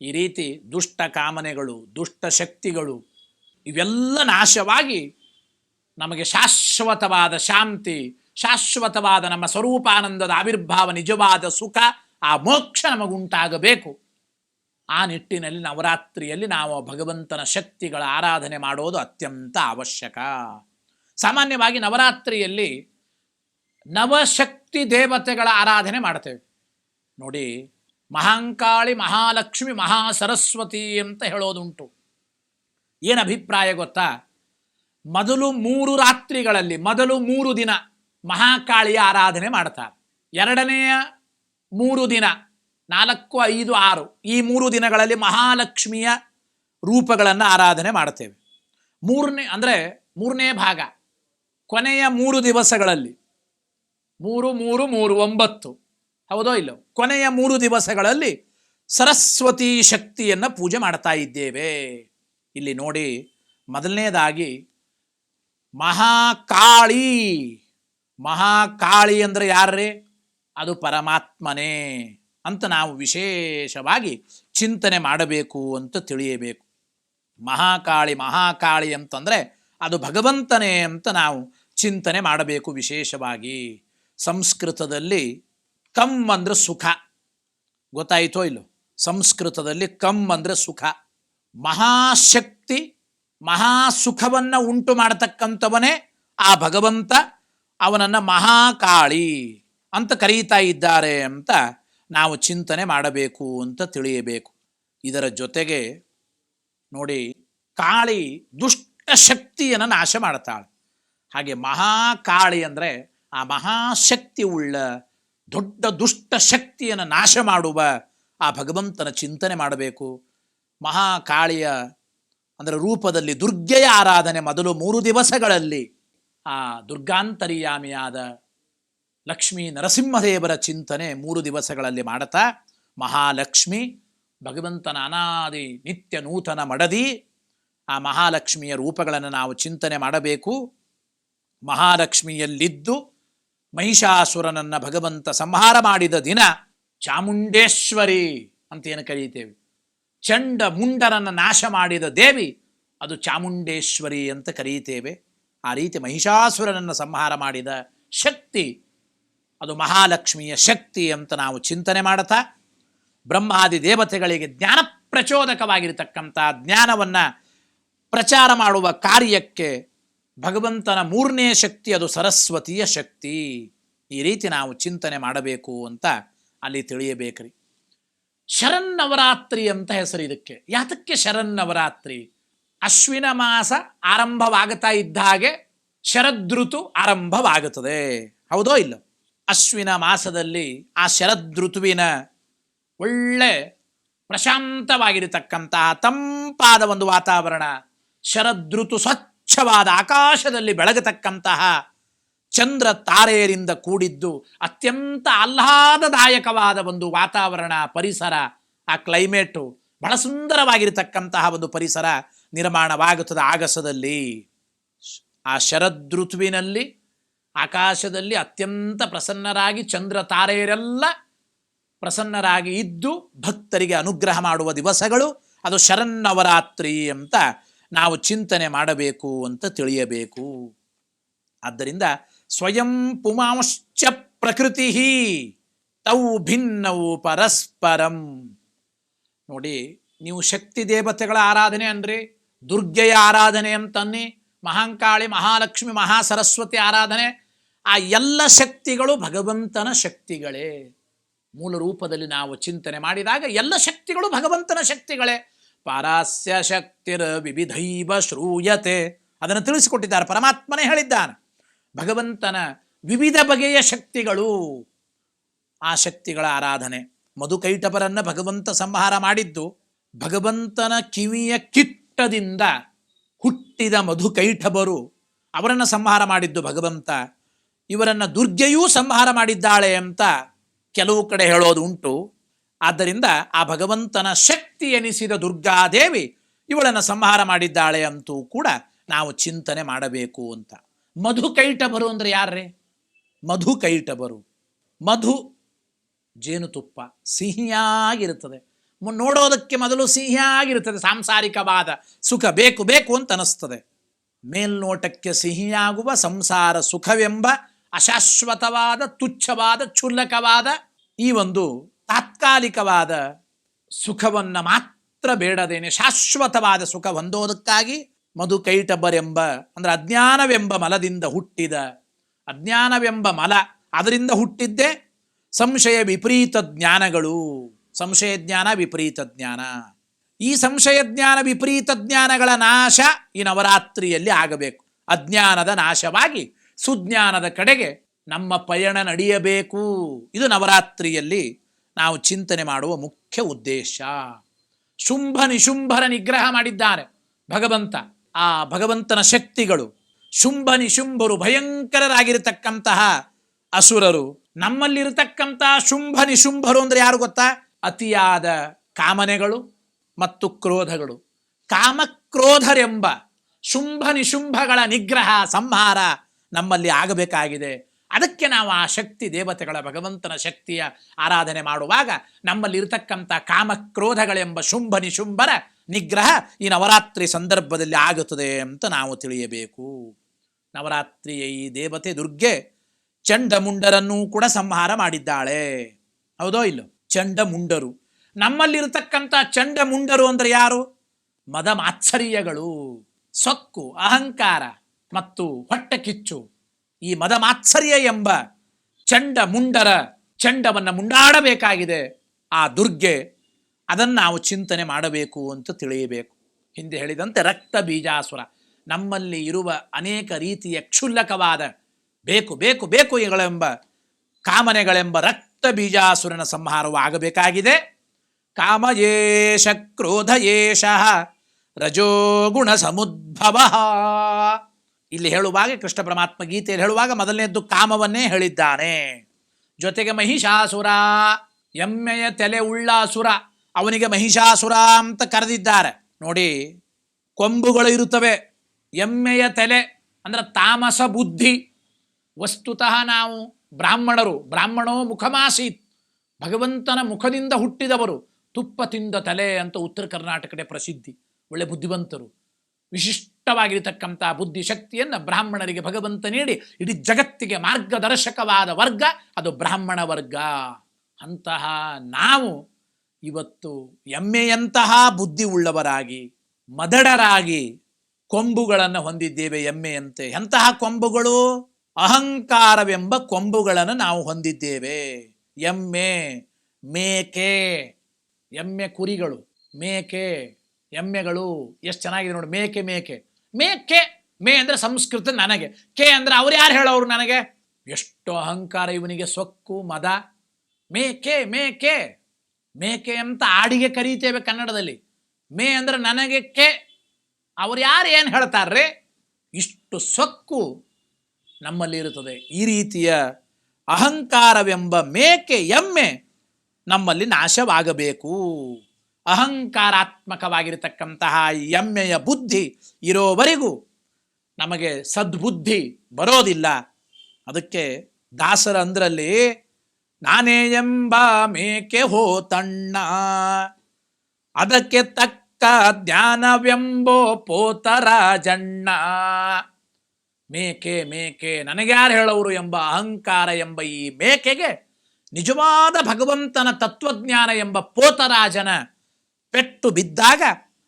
ಈ ರೀತಿ ದುಷ್ಟ ಕಾಮನೆಗಳು, ದುಷ್ಟ ಶಕ್ತಿಗಳು ಇವೆಲ್ಲ ನಾಶವಾಗಿ ನಮಗೆ ಶಾಶ್ವತವಾದ ಶಾಂತಿ, ಶಾಶ್ವತವಾದ ನಮ್ಮ ಸ್ವರೂಪಾನಂದದ ಆವಿರ್ಭಾವ, ನಿಜವಾದ ಸುಖ ಆ ಮೋಕ್ಷ ನಮಗುಂಟಾಗಬೇಕು. ಆ ನಿಟ್ಟಿನಲ್ಲಿ ನವರಾತ್ರಿಯಲ್ಲಿ ನಾವು ಭಗವಂತನ ಶಕ್ತಿಗಳ ಆರಾಧನೆ ಮಾಡೋದು ಅತ್ಯಂತ ಅವಶ್ಯಕ. ಸಾಮಾನ್ಯವಾಗಿ ನವರಾತ್ರಿಯಲ್ಲಿ ನವಶಕ್ತಿ ದೇವತೆಗಳ ಆರಾಧನೆ ಮಾಡ್ತೇವೆ. ನೋಡಿ, ಮಹಾಂಕಾಳಿ, ಮಹಾಲಕ್ಷ್ಮಿ ಮಹಾ ಸರಸ್ವತಿ ಅಂತ ಹೇಳೋದುಂಟು. ಏನು ಅಭಿಪ್ರಾಯ ಗೊತ್ತಾ? ಮೊದಲು ಮೂರು ರಾತ್ರಿಗಳಲ್ಲಿ, ಮೊದಲು ಮೂರು ದಿನ ಮಹಾಕಾಳಿಯ ಆರಾಧನೆ ಮಾಡ್ತಾರೆ. ಎರಡನೆಯ ಮೂರು ದಿನ, ನಾಲ್ಕು, ಐದು, ಆರು ಈ ಮೂರು ದಿನಗಳಲ್ಲಿ ಮಹಾಲಕ್ಷ್ಮಿಯ ರೂಪಗಳನ್ನು ಆರಾಧನೆ ಮಾಡ್ತೇವೆ ಮೂರನೇ, ಅಂದರೆ ಮೂರನೇ ಭಾಗ, ಕೊನೆಯ ಮೂರು ದಿವಸಗಳಲ್ಲಿ, ಮೂರು ಮೂರು ಮೂರು, ಒಂಬತ್ತು, ಹೌದೋ ಇಲ್ಲೋ ಕೊನೆಯ ಮೂರು ದಿವಸಗಳಲ್ಲಿ ಸರಸ್ವತಿ ಶಕ್ತಿಯನ್ನು ಪೂಜೆ ಮಾಡ್ತಾ ಇದ್ದೇವೆ. ಇಲ್ಲಿ ನೋಡಿ, ಮೊದಲನೇದಾಗಿ ಮಹಾಕಾಳಿ ಮಹಾಕಾಳಿ ಅಂದರೆ ಯಾರ್ರೀ? ಅದು ಪರಮಾತ್ಮನೇ ಅಂತ ನಾವು ವಿಶೇಷವಾಗಿ ಚಿಂತನೆ ಮಾಡಬೇಕು ಅಂತ ತಿಳಿಯಬೇಕು. ಮಹಾಕಾಳಿ ಮಹಾಕಾಳಿ ಅಂತಂದರೆ ಅದು ಭಗವಂತನೇ ಅಂತ ನಾವು ಚಿಂತನೆ ಮಾಡಬೇಕು ವಿಶೇಷವಾಗಿ. ಸಂಸ್ಕೃತದಲ್ಲಿ ಕಮ್ ಅಂದರೆ ಸುಖ. ಗೊತ್ತಾಯಿತೋ ಇಲ್ಲೋ? ಸಂಸ್ಕೃತದಲ್ಲಿ ಕಮ್ ಅಂದರೆ ಸುಖ. ಮಹಾಶಕ್ತಿ ಮಹಾಸುಖವನ್ನು ಉಂಟು ಮಾಡತಕ್ಕಂಥವನೇ ಆ ಭಗವಂತ. ಅವನನ್ನು ಮಹಾಕಾಳಿ. ಅಂತ ಕರೀತಾ ಇದ್ದಾರೆ ಅಂತ ನಾವು ಚಿಂತನೆ ಮಾಡಬೇಕು ಅಂತ ತಿಳಿಯಬೇಕು. ಇದರ ಜೊತೆಗೆ ನೋಡಿ, ಕಾಳಿ ದುಷ್ಟ ಶಕ್ತಿಯನ್ನು ನಾಶ ಮಾಡ್ತಾಳೆ. ಹಾಗೆ ಮಹಾಕಾಳಿ ಅಂದರೆ ಆ ಮಹಾಶಕ್ತಿ ಉಳ್ಳ ದೊಡ್ಡ ದುಷ್ಟ ಶಕ್ತಿಯನ್ನು ನಾಶ ಮಾಡುವ ಆ ಭಗವಂತನ ಚಿಂತನೆ ಮಾಡಬೇಕು. ಮಹಾಕಾಳಿಯ ಅಂದರೆ ರೂಪದಲ್ಲಿ ದುರ್ಗೆಯ ಆರಾಧನೆ ಮೊದಲು ಮೂರು ದಿವಸಗಳಲ್ಲಿ ಆ ದುರ್ಗಾಂತರ್ಯಾಮಿಯಾದ ಲಕ್ಷ್ಮೀ ನರಸಿಂಹದೇವರ ಚಿಂತನೆ ಮೂರು ದಿವಸಗಳಲ್ಲಿ ಮಾಡುತ್ತಾ ಮಹಾಲಕ್ಷ್ಮಿ ಭಗವಂತನ ಅನಾದಿ ನಿತ್ಯ ನೂತನ ಮಡದಿ, ಆ ಮಹಾಲಕ್ಷ್ಮಿಯ ರೂಪಗಳನ್ನು ನಾವು ಚಿಂತನೆ ಮಾಡಬೇಕು. ಮಹಾಲಕ್ಷ್ಮಿಯಲ್ಲಿದ್ದು ಮಹಿಷಾಸುರನನ್ನು ಭಗವಂತ ಸಂಹಾರ ಮಾಡಿದ ದಿನ ಚಾಮುಂಡೇಶ್ವರಿ ಅಂತ ಏನು ಕರೀತೇವೆ? ಚಂಡ ಮುಂಡರನ್ನು ನಾಶ ಮಾಡಿದ ದೇವಿ ಅದು ಚಾಮುಂಡೇಶ್ವರಿ ಅಂತ ಕರೀತೇವೆ. ಆ ರೀತಿ ಮಹಿಷಾಸುರನನ್ನು ಸಂಹಾರ ಮಾಡಿದ ಶಕ್ತಿ ಅದು ಮಹಾಲಕ್ಷ್ಮಿಯ ಶಕ್ತಿ ಅಂತ ನಾವು ಚಿಂತನೆ ಮಾಡುತ್ತಾ ಬ್ರಹ್ಮಾದಿ ದೇವತೆಗಳಿಗೆ ಜ್ಞಾನ ಪ್ರಚೋದಕವಾಗಿರತಕ್ಕಂಥ ಜ್ಞಾನವನ್ನು ಪ್ರಚಾರ ಮಾಡುವ ಕಾರ್ಯಕ್ಕೆ ಭಗವಂತನ ಮೂರನೇ ಶಕ್ತಿ ಅದು ಸರಸ್ವತಿಯ ಶಕ್ತಿ. ಈ ರೀತಿ ನಾವು ಚಿಂತನೆ ಮಾಡಬೇಕು ಅಂತ ಅಲ್ಲಿ ತಿಳಿಯಬೇಕ್ರಿ. ಶರನ್ನವರಾತ್ರಿ ಅಂತ ಹೆಸರು ಇದಕ್ಕೆ. ಯಾತಕ್ಕೆ ಶರನ್ನವರಾತ್ರಿ? ಅಶ್ವಿನ ಮಾಸ ಆರಂಭವಾಗುತ್ತಾ ಇದ್ದ ಹಾಗೆ ಶರದೃತು ಆರಂಭವಾಗುತ್ತದೆ. ಹೌದೋ ಇಲ್ಲ? ಅಶ್ವಿನ ಮಾಸದಲ್ಲಿ ಆ ಶರದ್ ಋತುವಿನ ಒಳ್ಳೆ ಪ್ರಶಾಂತವಾಗಿರತಕ್ಕಂತಹ ತಂಪಾದ ಒಂದು ವಾತಾವರಣ, ಶರದ್ ಋತು ಸ್ವಚ್ಛವಾದ ಆಕಾಶದಲ್ಲಿ ಬೆಳಗತಕ್ಕಂತಹ ಚಂದ್ರ ತಾರೆಯರಿಂದ ಕೂಡಿದ್ದು ಅತ್ಯಂತ ಆಹ್ಲಾದದಾಯಕವಾದ ಒಂದು ವಾತಾವರಣ ಪರಿಸರ. ಆ ಕ್ಲೈಮೇಟು ಬಹಳ ಸುಂದರವಾಗಿರತಕ್ಕಂತಹ ಒಂದು ಪರಿಸರ ನಿರ್ಮಾಣವಾಗುತ್ತದೆ ಆಗಸದಲ್ಲಿ. ಆ ಶರದೃತುವಿನಲ್ಲಿ ಆಕಾಶದಲ್ಲಿ ಅತ್ಯಂತ ಪ್ರಸನ್ನರಾಗಿ ಚಂದ್ರ ತಾರೆಯರೆಲ್ಲ ಪ್ರಸನ್ನರಾಗಿ ಇದ್ದು ಭಕ್ತರಿಗೆ ಅನುಗ್ರಹ ಮಾಡುವ ದಿವಸಗಳು. ಅದು ಶರನ್ನವರಾತ್ರಿ ಅಂತ ನಾವು ಚಿಂತನೆ ಮಾಡಬೇಕು ಅಂತ ತಿಳಿಯಬೇಕು. ಆದ್ದರಿಂದ ಸ್ವಯಂ ಪುಮಾಂಶ್ಚ ಪ್ರಕೃತಿ ತೌ ಭಿನ್ನವು ಪರಸ್ಪರಂ. ನೋಡಿ, ನೀವು ಶಕ್ತಿ ದೇವತೆಗಳ ಆರಾಧನೆ ಅನ್ರಿ, ದುರ್ಗೆಯ ಆರಾಧನೆ ಅಂತನ್ನಿ, ಮಹಾಂಕಾಳಿ ಮಹಾಲಕ್ಷ್ಮಿ ಮಹಾಸರಸ್ವತಿ ಆರಾಧನೆ ಆ ಎಲ್ಲ ಶಕ್ತಿಗಳು ಭಗವಂತನ ಶಕ್ತಿಗಳೇ. ಮೂಲ ರೂಪದಲ್ಲಿ ನಾವು ಚಿಂತನೆ ಮಾಡಿದಾಗ ಎಲ್ಲ ಶಕ್ತಿಗಳು ಭಗವಂತನ ಶಕ್ತಿಗಳೇ. ಪಾರಾಸ್ಯ ಶಕ್ತಿರ ವಿವಿಧೈವ ಶ್ರೂಯತೆ. ಅದನ್ನು ತಿಳಿಸಿಕೊಟ್ಟಿದ್ದಾರೆ, ಪರಮಾತ್ಮನೇ ಹೇಳಿದ್ದಾನೆ. ಭಗವಂತನ ವಿವಿಧ ಬಗೆಯ ಶಕ್ತಿಗಳು ಆ ಶಕ್ತಿಗಳ ಆರಾಧನೆ. ಮಧುಕೈಟಪರನ್ನು ಭಗವಂತ ಸಂಹಾರ ಮಾಡಿದ್ದು, ಭಗವಂತನ ಕಿವಿಯ ಕಿಟ್ಟದಿಂದ ಹುಟ್ಟಿದ ಮಧುಕೈಟಬರು ಅವರನ್ನು ಸಂಹಾರ ಮಾಡಿದ್ದು ಭಗವಂತ. ಇವರನ್ನು ದುರ್ಗೆಯೂ ಸಂಹಾರ ಮಾಡಿದ್ದಾಳೆ ಅಂತ ಕೆಲವು ಕಡೆ ಹೇಳೋದು ಉಂಟು. ಆದ್ದರಿಂದ ಆ ಭಗವಂತನ ಶಕ್ತಿ ಎನಿಸಿದ ದುರ್ಗಾದೇವಿ ಇವಳನ್ನು ಸಂಹಾರ ಮಾಡಿದ್ದಾಳೆ ಅಂತೂ ಕೂಡ ನಾವು ಚಿಂತನೆ ಮಾಡಬೇಕು ಅಂತ. ಮಧು ಕೈಟಬರು ಅಂದರೆ ಯಾರ್ರೇ? ಮಧುಕೈಟಭರು ಮಧು ಜೇನುತುಪ್ಪ, ಸಿಹಿಯಾಗಿರುತ್ತದೆ. ನೋಡೋದಕ್ಕೆ ಮೊದಲು ಸಿಹಿಯಾಗಿರುತ್ತದೆ, ಸಾಂಸಾರಿಕವಾದ ಸುಖ ಬೇಕು ಬೇಕು ಅಂತ ಅನಿಸ್ತದೆ ಮೇಲ್ನೋಟಕ್ಕೆ ಸಿಹಿಯಾಗುವ ಸಂಸಾರ ಸುಖವೆಂಬ ಅಶಾಶ್ವತವಾದ, ತುಚ್ಛವಾದ, ಕ್ಷುಲ್ಲಕವಾದ ಈ ಒಂದು ತಾತ್ಕಾಲಿಕವಾದ ಸುಖವನ್ನು ಮಾತ್ರ ಬೇಡದೇನೆ, ಶಾಶ್ವತವಾದ ಸುಖ ಹೊಂದೋದಕ್ಕಾಗಿ ಮಧುಕೈಟಬರೆಂಬ, ಅಂದ್ರೆ ಅಜ್ಞಾನವೆಂಬ ಮಲದಿಂದ ಹುಟ್ಟಿದ, ಅಜ್ಞಾನವೆಂಬ ಮಲ ಅದರಿಂದ ಹುಟ್ಟಿದ್ದೇ, ಸಂಶಯ ವಿಪರೀತ ಜ್ಞಾನಗಳು, ಸಂಶಯ ಜ್ಞಾನ ವಿಪರೀತ ಜ್ಞಾನ. ಈ ಸಂಶಯ ಜ್ಞಾನ ವಿಪರೀತ ಜ್ಞಾನಗಳ ನಾಶ ಈ ನವರಾತ್ರಿಯಲ್ಲಿ ಆಗಬೇಕು. ಅಜ್ಞಾನದ ನಾಶವಾಗಿ ಸುಜ್ಞಾನದ ಕಡೆಗೆ ನಮ್ಮ ಪಯಣ ನಡೆಯಬೇಕು. ಇದು ನವರಾತ್ರಿಯಲ್ಲಿ ನಾವು ಚಿಂತನೆ ಮಾಡುವ ಮುಖ್ಯ ಉದ್ದೇಶ. ಶುಂಭ ನಿಶುಂಭರ ನಿಗ್ರಹ ಮಾಡಿದ್ದಾರೆ ಭಗವಂತ. ಆ ಭಗವಂತನ ಶಕ್ತಿಗಳು ಶುಂಭ ನಿಶುಂಭರು ಭಯಂಕರರಾಗಿರತಕ್ಕಂತಹ ಅಸುರರು ನಮ್ಮಲ್ಲಿರತಕ್ಕಂತಹ ಶುಂಭ ನಿಶುಂಭರು ಅಂದ್ರೆ ಯಾರು ಗೊತ್ತಾ? ಅತಿಯಾದ ಕಾಮನೆಗಳು ಮತ್ತು ಕ್ರೋಧಗಳು. ಕಾಮಕ್ರೋಧರೆಂಬ ಶುಂಭ ನಿಶುಂಭಗಳ ನಿಗ್ರಹ, ಸಂಹಾರ ನಮ್ಮಲ್ಲಿ ಆಗಬೇಕಾಗಿದೆ. ಅದಕ್ಕೆ ನಾವು ಆ ಶಕ್ತಿ ದೇವತೆಗಳ ಭಗವಂತನ ಶಕ್ತಿಯ ಆರಾಧನೆ ಮಾಡುವಾಗ ನಮ್ಮಲ್ಲಿರತಕ್ಕಂಥ ಕಾಮಕ್ರೋಧಗಳೆಂಬ ಶುಂಭ ನಿಶುಂಭರ ನಿಗ್ರಹ ಈ ನವರಾತ್ರಿ ಸಂದರ್ಭದಲ್ಲಿ ಆಗುತ್ತದೆ ಅಂತ ನಾವು ತಿಳಿಯಬೇಕು. ನವರಾತ್ರಿಯ ಈ ದೇವತೆ ದುರ್ಗೆ ಚಂಡಮುಂಡರನ್ನೂ ಕೂಡ ಸಂಹಾರ ಮಾಡಿದ್ದಾಳೆ. ಹೌದೋ ಇಲ್ಲೋ? ಚಂಡಮುಂಡರು. ನಮ್ಮಲ್ಲಿರತಕ್ಕಂಥ ಚಂಡಮುಂಡರು ಅಂದರೆ ಯಾರು? ಮದ ಮಾತ್ಸರ್ಯಗಳು ಸೊಕ್ಕು, ಅಹಂಕಾರ. ಮತ್ತು ಹೊಟ್ಟೆ ಕಿಚ್ಚು. ಈ ಮದ ಮಾತ್ಸರ್ಯ ಎಂಬ ಚಂಡ ಮುಂಡರ ಚಂಡವನ್ನು ಮುಂಡಾಡಬೇಕಾಗಿದೆ. ಆ ದುರ್ಗೆ ಅದನ್ನು ನಾವು ಚಿಂತನೆ ಮಾಡಬೇಕು ಅಂತ ತಿಳಿಯಬೇಕು. ಹಿಂದೆ ಹೇಳಿದಂತೆ ರಕ್ತ ಬೀಜಾಸುರ. ನಮ್ಮಲ್ಲಿ ಇರುವ ಅನೇಕ ರೀತಿಯ ಕ್ಷುಲ್ಲಕವಾದ ಬೇಕು ಬೇಕು ಬೇಕು ಇಗಳೆಂಬ ಕಾಮನೆಗಳೆಂಬ ರಕ್ತ ಬೀಜಾಸುರನ ಸಂಹಾರವು ಆಗಬೇಕಾಗಿದೆ. ಕಾಮಯೇಷ ಕ್ರೋಧ ಏಷ ರಜೋಗುಣ ಸಮುದ್ಭವ. ಇಲ್ಲಿ ಹೇಳುವಾಗ ಕೃಷ್ಣ ಪರಮಾತ್ಮ ಗೀತೆಯಲ್ಲಿ ಹೇಳುವಾಗ ಮೊದಲನೇದ್ದು ಕಾಮವನ್ನೇ ಹೇಳಿದ್ದಾನೆ. ಜೊತೆಗೆ ಮಹಿಷಾಸುರ, ಎಮ್ಮೆಯ ತಲೆ ಉಳ್ಳ ಅಸುರ ಅವನಿಗೆ ಮಹಿಷಾಸುರ ಅಂತ ಕರೆದಿದ್ದಾರೆ. ನೋಡಿ, ಕೊಂಬುಗಳು ಇರುತ್ತವೆ. ಎಮ್ಮೆಯ ತಲೆ ಅಂದರೆ ತಾಮಸ ಬುದ್ಧಿ. ವಸ್ತುತಃ ನಾವು ಬ್ರಾಹ್ಮಣರು, ಬ್ರಾಹ್ಮಣೋ ಮುಖಮಾಸೀತ್. ಭಗವಂತನ ಮುಖದಿಂದ ಹುಟ್ಟಿದವರು, ತುಪ್ಪ ತಿಂದ ತಲೆ ಅಂತ ಉತ್ತರ ಕರ್ನಾಟಕದ ಪ್ರಸಿದ್ಧಿ, ಒಳ್ಳೆ ಬುದ್ಧಿವಂತರು. ವಿಶಿಷ್ಟವಾಗಿರತಕ್ಕಂಥ ಬುದ್ಧಿ ಶಕ್ತಿಯನ್ನು ಬ್ರಾಹ್ಮಣರಿಗೆ ಭಗವಂತ ನೀಡಿ ಇಡೀ ಜಗತ್ತಿಗೆ ಮಾರ್ಗದರ್ಶಕವಾದ ವರ್ಗ, ಅದು ಬ್ರಾಹ್ಮಣ ವರ್ಗ. ಅಂತಹ ನಾವು ಇವತ್ತು ಎಮ್ಮೆಯಂತಹ ಬುದ್ಧಿ ಉಳ್ಳವರಾಗಿ ಮದಡರಾಗಿ ಕೊಂಬುಗಳನ್ನು ಹೊಂದಿದ್ದೇವೆ ಎಮ್ಮೆಯಂತೆ. ಎಂತಹ ಕೊಂಬುಗಳು? ಅಹಂಕಾರವೆಂಬ ಕೊಂಬುಗಳನ್ನು ನಾವು ಹೊಂದಿದ್ದೇವೆ. ಎಮ್ಮೆ, ಮೇಕೆ, ಎಮ್ಮೆ ಕುರಿಗಳು, ಮೇಕೆ, ಎಮ್ಮೆಗಳು. ಎಷ್ಟು ಚೆನ್ನಾಗಿದೆ ನೋಡಿ, ಮೇಕೆ ಮೇಕೆ. ಮೇಕೆ ಮೇ ಅಂದರೆ ಸಂಸ್ಕೃತ ನನಗೆ. ಕೆ ಅಂದರೆ ಅವ್ರು ಯಾರು ಹೇಳೋರು ನನಗೆ? ಎಷ್ಟು ಅಹಂಕಾರ ಇವನಿಗೆ ಸೊಕ್ಕು, ಮದ. ಮೇಕೆ ಮೇಕೆ ಮೇಕೆ ಅಂತ ಆಡಿಗೆ ಕರೀತೇವೆ ಕನ್ನಡದಲ್ಲಿ. ಮೇ ಅಂದರೆ ನನಗೆ ಕೆ. ಅವ್ರು ಯಾರು ಏನು ಹೇಳ್ತಾರ್ರಿ? ಇಷ್ಟು ಸೊಕ್ಕು ನಮ್ಮಲ್ಲಿ ಇರುತ್ತದೆ. ಈ ರೀತಿಯ ಅಹಂಕಾರವೆಂಬ ಮೇಕೆ ಎಮ್ಮೆ ನಮ್ಮಲ್ಲಿ ನಾಶವಾಗಬೇಕು. ಅಹಂಕಾರಾತ್ಮಕವಾಗಿರತಕ್ಕಂತಹ ಎಮ್ಮೆಯ ಬುದ್ಧಿ ಇರೋವರೆಗೂ ನಮಗೆ ಸದ್ಬುದ್ಧಿ ಬರೋದಿಲ್ಲ. ಅದಕ್ಕೆ ದಾಸರ ಅಂದ್ರಲ್ಲಿ, ನಾನೇ ಎಂಬ ಮೇಕೆ ಹೋತಣ್ಣ ಅದಕ್ಕೆ ತಕ್ಕ ಜ್ಞಾನವೆಂಬೋ ಪೋತರಾಜಣ್ಣ ಮೇಕೆ ಮೇಕೆ, ನನಗ್ಯಾರು ಹೇಳೋರು ಎಂಬ ಅಹಂಕಾರ ಎಂಬ ಈ ಮೇಕೆಗೆ ನಿಜವಾದ ಭಗವಂತನ ತತ್ವಜ್ಞಾನ ಎಂಬ ಪೋತರಾಜನ ಪೆಟ್ಟು ಬಿದ್ದಾಗ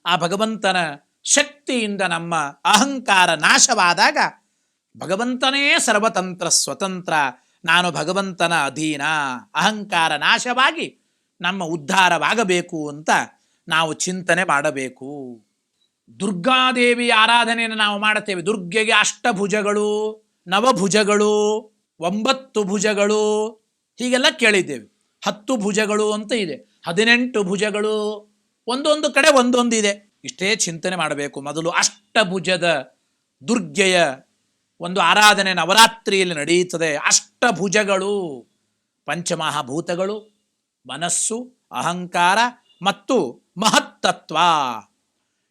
ಆ ಭಗವಂತನ ಶಕ್ತಿಯಿಂದ ನಮ್ಮ ಅಹಂಕಾರ ನಾಶವಾದಾಗ ಭಗವಂತನೇ ಸರ್ವತಂತ್ರ ಸ್ವತಂತ್ರ, ನಾನು ಭಗವಂತನ ಅಧೀನ, ಅಹಂಕಾರ ನಾಶವಾಗಿ ನಮ್ಮ ಉದ್ಧಾರವಾಗಬೇಕು ಅಂತ ನಾವು ಚಿಂತನೆ ಮಾಡಬೇಕು. ದುರ್ಗಾದೇವಿ ಆರಾಧನೆಯನ್ನು ನಾವು ಮಾಡುತ್ತೇವೆ. ದುರ್ಗೆಗೆ ಅಷ್ಟಭುಜಗಳು, ನವಭುಜಗಳು, ಒಂಬತ್ತು ಭುಜಗಳು ಹೀಗೆಲ್ಲ ಕೇಳಿದ್ದೇವೆ. ಹತ್ತು ಭುಜಗಳು ಅಂತ ಇದೆ. ಹದಿನೆಂಟು ಭುಜಗಳು ಒಂದೊಂದು ಕಡೆ ಒಂದೊಂದಿದೆ ಇಷ್ಟೇ ಚಿಂತನೆ ಮಾಡಬೇಕು. ಮೊದಲು ಅಷ್ಟಭುಜದ ದುರ್ಗೆಯ ಒಂದು ಆರಾಧನೆ ನವರಾತ್ರಿಯಲ್ಲಿ ನಡೆಯುತ್ತದೆ. ಅಷ್ಟಭುಜಗಳು, ಪಂಚಮಹಾಭೂತಗಳು, ಮನಸ್ಸು, ಅಹಂಕಾರ ಮತ್ತು ಮಹತ್ತತ್ವ.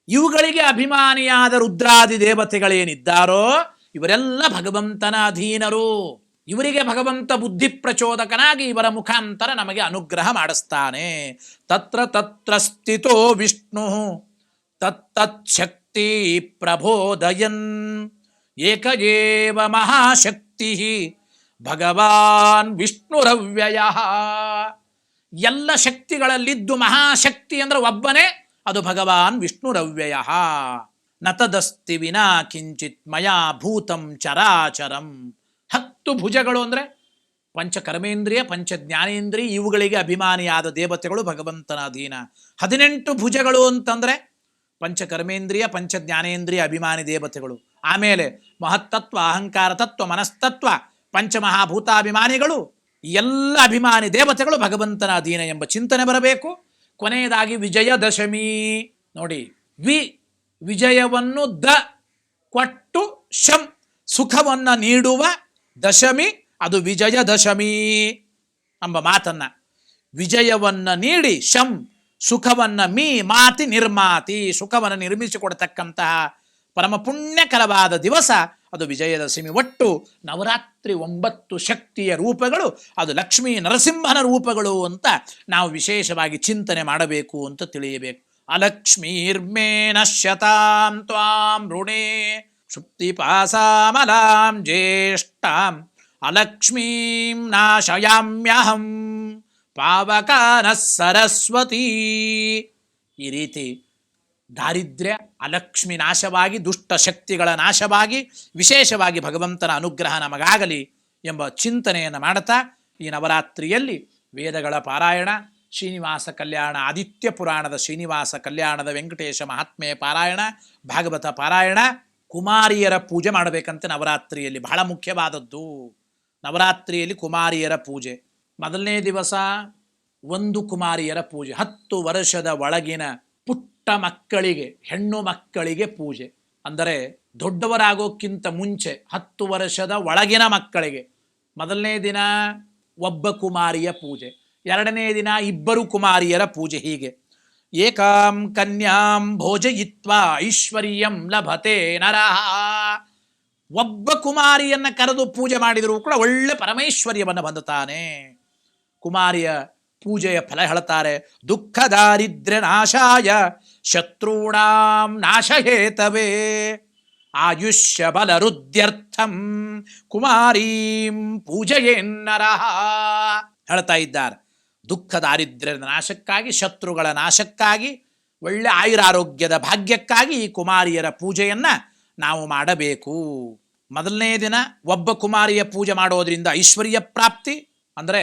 ಇವುಗಳಿಗೆ ಅಭಿಮಾನಿಯಾದ ರುದ್ರಾದಿ ದೇವತೆಗಳೇನಿದ್ದಾರೋ, ಇವರೆಲ್ಲ ಭಗವಂತನ ಅಧೀನರು. ಇವರಿಗೆ ಭಗವಂತ ಬುದ್ಧಿ ಪ್ರಚೋದಕನಾಗಿ ಇವರ ಮುಖಾಂತರ ನಮಗೆ ಅನುಗ್ರಹ ಮಾಡಿಸ್ತಾನೆ. ತತ್ರ ತತ್ರ ಸ್ಥಿತೋ ವಿಷ್ಣು, ತತ್ತತ್ ಶಕ್ತಿ ಪ್ರಬೋದಯನ್ ಏಕಜೇವ ಮಹಾಶಕ್ತಿ, ಭಗವಾನ್ ವಿಷ್ಣುರವ್ಯಯ. ಎಲ್ಲ ಶಕ್ತಿಗಳಲ್ಲಿದ್ದು ಮಹಾಶಕ್ತಿ ಅಂದ್ರೆ ಒಬ್ಬನೇ, ಅದು ಭಗವಾನ್ ವಿಷ್ಣುರವ್ಯಯ. ನತದಸ್ತಿ ತದಸ್ತಿ ವಿನಾ ಕಿಂಚಿತ್ ಮಯಾ ಭೂತಂ ಚರಾಚರಂ. ಹತ್ತು ಭುಜಗಳು ಅಂದರೆ ಪಂಚ ಕರ್ಮೇಂದ್ರಿಯ, ಪಂಚ ಜ್ಞಾನೇಂದ್ರಿಯ, ಇವುಗಳಿಗೆ ಅಭಿಮಾನಿಯಾದ ದೇವತೆಗಳು ಭಗವಂತನ ಅಧೀನ ಹದಿನೆಂಟು ಭುಜಗಳು ಅಂತಂದರೆ ಪಂಚ ಕರ್ಮೇಂದ್ರಿಯ, ಪಂಚ ಜ್ಞಾನೇಂದ್ರಿಯ ಅಭಿಮಾನಿ ದೇವತೆಗಳು. ಆಮೇಲೆ ಮಹತ್ತತ್ವ, ಅಹಂಕಾರ ತತ್ವ, ಮನಸ್ತತ್ವ ಪಂಚಮಹಾಭೂತಾಭಿಮಾನಿಗಳು ಎಲ್ಲ ಅಭಿಮಾನಿ ದೇವತೆಗಳು ಭಗವಂತನ ಅಧೀನ ಎಂಬ ಚಿಂತನೆ ಬರಬೇಕು. ಕೊನೆಯದಾಗಿ ವಿಜಯದಶಮಿ ನೋಡಿ ವಿ ವಿಜಯವನ್ನು ದ ಕೊಟ್ಟು ಶಂ, ಸುಖವನ್ನು ನೀಡುವ ದಶಮಿ, ಅದು ವಿಜಯದಶಮಿ ಎಂಬ ಮಾತನ್ನ. ವಿಜಯವನ್ನ ನೀಡಿ ಶಂ, ಸುಖವನ್ನ ಮೀ ಮಾತಿ ನಿರ್ಮಾತಿ. ಸುಖವನ್ನು ನಿರ್ಮಿಸಿಕೊಡ್ತಕ್ಕಂತಹ ಪರಮ ಪುಣ್ಯಕರವಾದ ದಿವಸ, ಅದು ವಿಜಯದಶಮಿ ಒಟ್ಟು ನವರಾತ್ರಿ ಒಂಬತ್ತು ಶಕ್ತಿಯ ರೂಪಗಳು, ಅದು ಲಕ್ಷ್ಮೀ ನರಸಿಂಹನ ರೂಪಗಳು ಅಂತ ನಾವು ವಿಶೇಷವಾಗಿ ಚಿಂತನೆ ಮಾಡಬೇಕು ಅಂತ ತಿಳಿಯಬೇಕು. ಅಲಕ್ಷ್ಮೀರ್ಮೇ ನಶ್ಯತಾಂ ತ್ವಾಂ ಋಣೇ ಶುಕ್ತಿಪಾಸಾಮಲಾಂ ಜ್ಯೇಷ್ಠಾಂ ಅಲಕ್ಷ್ಮೀಂ ನಾಶಯಾಮ್ಯಹಂ ಪಾವಕಾನ ಸರಸ್ವತಿ ಈ ರೀತಿ ದಾರಿದ್ರ್ಯ, ಅಲಕ್ಷ್ಮಿ ನಾಶವಾಗಿ, ದುಷ್ಟ ಶಕ್ತಿಗಳ ನಾಶವಾಗಿ, ವಿಶೇಷವಾಗಿ ಭಗವಂತನ ಅನುಗ್ರಹ ನಮಗಾಗಲಿ ಎಂಬ ಚಿಂತನೆಯನ್ನು ಮಾಡುತ್ತಾ ಈ ನವರಾತ್ರಿಯಲ್ಲಿ ವೇದಗಳ ಪಾರಾಯಣ, ಶ್ರೀನಿವಾಸ ಕಲ್ಯಾಣ, ಆದಿತ್ಯ ಪುರಾಣದ ಶ್ರೀನಿವಾಸ ಕಲ್ಯಾಣದ ವೆಂಕಟೇಶ ಮಹಾತ್ಮೆ ಪಾರಾಯಣ, ಭಾಗವತ ಪಾರಾಯಣ ಕುಮಾರಿಯರ ಪೂಜೆ ಮಾಡಬೇಕಂತೆ ನವರಾತ್ರಿಯಲ್ಲಿ ಬಹಳ ಮುಖ್ಯವಾದದ್ದು. ನವರಾತ್ರಿಯಲ್ಲಿ ಕುಮಾರಿಯರ ಪೂಜೆ. ಮೊದಲನೇ ದಿವಸ ಒಂದು ಕುಮಾರಿಯರ ಪೂಜೆ. ಹತ್ತು ವರ್ಷದ ಒಳಗಿನ ಪುಟ್ಟ ಮಕ್ಕಳಿಗೆ, ಹೆಣ್ಣು ಮಕ್ಕಳಿಗೆ ಪೂಜೆ. ಅಂದರೆ ದೊಡ್ಡವರಾಗೋಕ್ಕಿಂತ ಮುಂಚೆ ಹತ್ತು ವರ್ಷದ ಒಳಗಿನ ಮಕ್ಕಳಿಗೆ ಮೊದಲನೇ ದಿನ ಒಬ್ಬ ಕುಮಾರಿಯ ಪೂಜೆ. ಎರಡನೇ ದಿನ ಇಬ್ಬರು ಕುಮಾರಿಯರ ಪೂಜೆ ಹೀಗೆ. ಏಕಾಂ ಕನ್ಯಾಂ ಭೋಜಯಿತ್ವಾ ಐಶ್ವರ್ಯಂ ಲಭತೆ ನರಹ ಒಬ್ಬ ಕುಮಾರಿಯನ್ನು ಕರೆದು ಪೂಜೆ ಮಾಡಿದರೂ ಕೂಡ ಒಳ್ಳೆ ಪರಮೇಶ್ವರ್ಯವನ್ನು ಬಂದುತ್ತಾನೆ ಕುಮಾರಿಯ ಪೂಜೆಯ ಫಲ ಹೇಳ್ತಾರೆ, ದುಃಖ ದಾರಿದ್ರ್ಯ ನಾಶಾಯ, ಶತ್ರುಣಾಂ ನಾಶಹೇತವೇ, ಆಯುಷ್ಯ ಬಲರುದ್ಯರ್ಥಂ ಕುಮಾರೀಂ ಪೂಜೆಯೇನ್ನರ ಹೇಳ್ತಾ ಇದ್ದಾರೆ. ದುಃಖ ದಾರಿದ್ರ್ಯದ ನಾಶಕ್ಕಾಗಿ, ಶತ್ರುಗಳ ನಾಶಕ್ಕಾಗಿ, ಒಳ್ಳೆ ಆಯುರಾರೋಗ್ಯದ ಭಾಗ್ಯಕ್ಕಾಗಿ ಈ ಕುಮಾರಿಯರ ಪೂಜೆಯನ್ನು ನಾವು ಮಾಡಬೇಕು. ಮೊದಲನೇ ದಿನ ಒಬ್ಬ ಕುಮಾರಿಯ ಪೂಜೆ ಮಾಡೋದರಿಂದ ಐಶ್ವರ್ಯ ಪ್ರಾಪ್ತಿ, ಅಂದರೆ